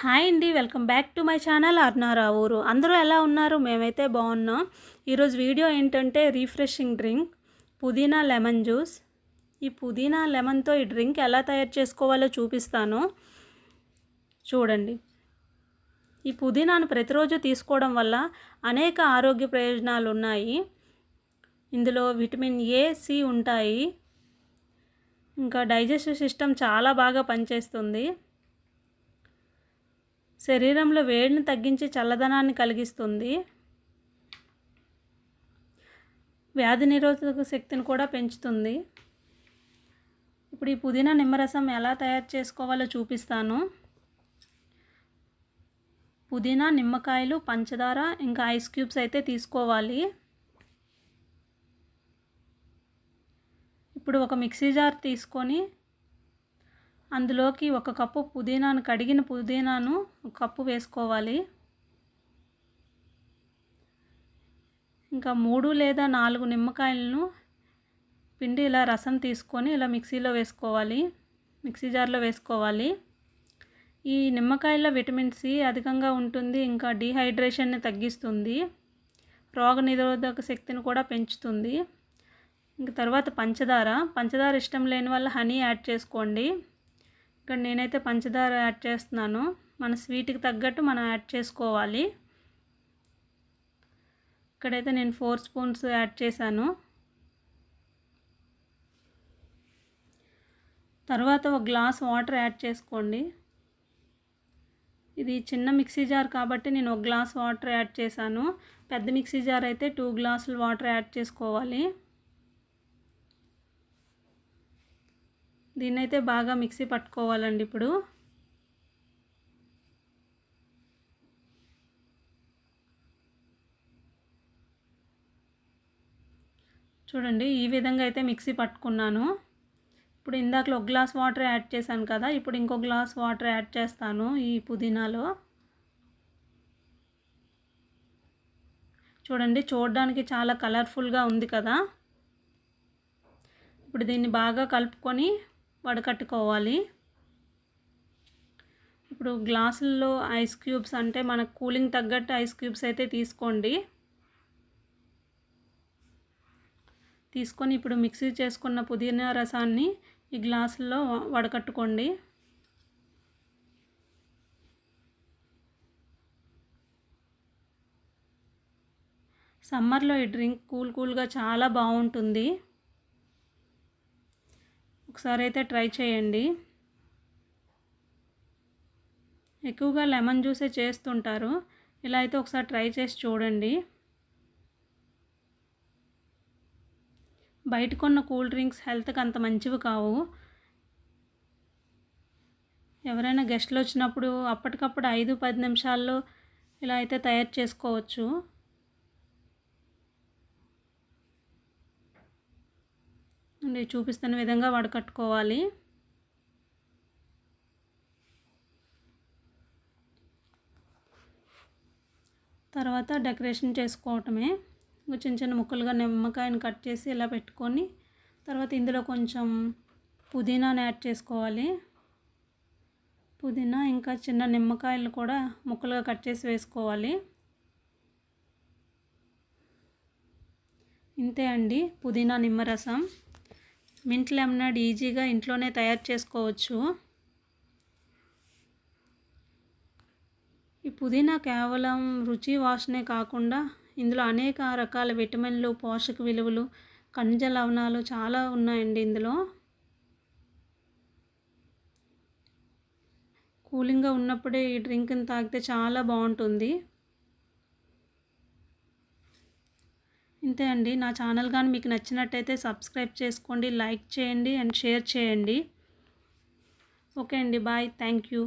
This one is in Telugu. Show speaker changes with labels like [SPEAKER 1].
[SPEAKER 1] హాయ్ అండి welcome back to my channel అర్నారా ఊరు. అందరూ ఎలా ఉన్నారు? మేమైతే బాగున్నాం. ఈరోజు వీడియో ఏంటంటే రీఫ్రెషింగ్ డ్రింక్ పుదీనా లెమన్ జ్యూస్. ఈ పుదీనా లెమన్తో ఈ డ్రింక్ ఎలా తయారు చేసుకోవాలో చూపిస్తాను. చూడండి. ఈ పుదీనాను ప్రతిరోజు తీసుకోవడం వల్ల అనేక ఆరోగ్య ప్రయోజనాలు ఉన్నాయి. ఇందులో విటమిన్ ఏ సి ఉంటాయి. ఇంకా డైజెస్టివ్ సిస్టమ్ చాలా బాగా పనిచేస్తుంది. శరీరంలో వేడిని తగ్గించి చల్లదనాన్ని కలిగిస్తుంది. వ్యాధి నిరోధక శక్తిని కూడా పెంచుతుంది. ఇప్పుడు ఈ పుదీనా నిమ్మరసం ఎలా తయారు చేసుకోవాలో చూపిస్తాను. పుదీనా నిమ్మకాయలు పంచదార ఇంకా ఐస్ క్యూబ్స్ అయితే తీసుకోవాలి. ఇప్పుడు ఒక మిక్సీ జార్ తీసుకొని అందులోకి ఒక కప్పు పుదీనాను కడిగిన పుదీనాను ఒక కప్పు వేసుకోవాలి. ఇంకా మూడు లేదా నాలుగు నిమ్మకాయలను పిండి ఇలా రసం తీసుకొని ఇలా మిక్సీలో వేసుకోవాలి. మిక్సీ జార్లో వేసుకోవాలి. ఈ నిమ్మకాయల్లో విటమిన్ సి అధికంగా ఉంటుంది ఇంకా డీహైడ్రేషన్ని తగ్గిస్తుంది రోగ నిరోధక శక్తిని కూడా పెంచుతుంది. ఇంక తర్వాత పంచదార. పంచదార ఇష్టం లేని వల్ల హనీ యాడ్ చేసుకోండి. ఇక్కడ నేనైతే పంచదార యాడ్ చేస్తున్నాను. మన స్వీట్కి తగ్గట్టు మనం యాడ్ చేసుకోవాలి. ఇక్కడైతే నేను ఫోర్ స్పూన్స్ యాడ్ చేశాను. తర్వాత ఒక గ్లాస్ వాటర్ యాడ్ చేసుకోండి. ఇది చిన్న మిక్సీ జార్ కాబట్టి నేను ఒక గ్లాస్ వాటర్ యాడ్ చేశాను. పెద్ద మిక్సీ జార్ అయితే టూ గ్లాసులు వాటర్ యాడ్ చేసుకోవాలి. దీన్ని అయితే బాగా మిక్సీ పట్టుకోవాలండి ఇప్పుడు. చూడండి ఈ విధంగా అయితే మిక్సీ పట్టుకున్నాను. ఇప్పుడు ఇందాకలో ఒక గ్లాస్ వాటర్ యాడ్ చేశాను కదా ఇప్పుడు ఇంకో గ్లాస్ వాటర్ యాడ్ చేస్తాను ఈ పుదీనాలో. చూడండి చూడడానికి చాలా కలర్ఫుల్గా ఉంది కదా. ఇప్పుడు దీన్ని బాగా కలుపుకొని వడకట్టుకోవాలి. ఇప్పుడు గ్లాసుల్లో ఐస్ క్యూబ్స్ అంటే మనకు కూలింగ్ తగ్గట్టు ఐస్ క్యూబ్స్ అయితే తీసుకోండి. తీసుకొని ఇప్పుడు మిక్సీ చేసుకున్న పుదీనా రసాన్ని ఈ గ్లాసుల్లో వడకట్టుకోండి. సమ్మర్లో ఈ డ్రింక్ కూల్ కూల్గా చాలా బాగుంటుంది. ఒకసారి అయితే ట్రై చేయండి. ఎక్కువగా లెమన్ జ్యూసే చేస్తుంటారు. ఇలా అయితే ఒకసారి ట్రై చేసి చూడండి. బయట కొన్న కూల్ డ్రింక్స్ హెల్త్కి అంత మంచివి కావు. ఎవరైనా గెస్ట్లు వచ్చినప్పుడు అప్పటికప్పుడు ఐదు పది నిమిషాల్లో ఇలా అయితే తయారు చేసుకోవచ్చు. అండి చూపిస్తున్న విధంగా వడకట్టుకోవాలి తర్వాత డెకరేషన్ చేసుకోవటమే. చిన్న చిన్న ముక్కలుగా నిమ్మకాయని కట్ చేసి ఇలా పెట్టుకొని తర్వాత ఇందులో కొంచెం పుదీనాని యాడ్ చేసుకోవాలి. పుదీనా ఇంకా చిన్న నిమ్మకాయలు కూడా ముక్కలుగా కట్ చేసి వేసుకోవాలి. ఇంతే అండి పుదీనా నిమ్మరసం. మింట్ లెమనడ్ ఈజీగా ఇంట్లోనే తయారు చేసుకోవచ్చు. ఈ పుదీనా కేవలం రుచి వాసనే కాకుండా ఇందులో అనేక రకాల విటమిన్లు పోషక విలువలు ఖనిజ లవణాలు చాలా ఉన్నాయండి ఇందులో. కూలింగ్గా ఉన్నప్పుడే ఈ డ్రింక్ని తాగితే చాలా బాగుంటుంది. అంతే అండి నా ఛానల్ కానీ మీకు నచ్చినట్టయితే సబ్స్క్రైబ్ చేసుకోండి లైక్ చేయండి అండ్ షేర్ చేయండి. ఓకే అండి బాయ్. Thank you.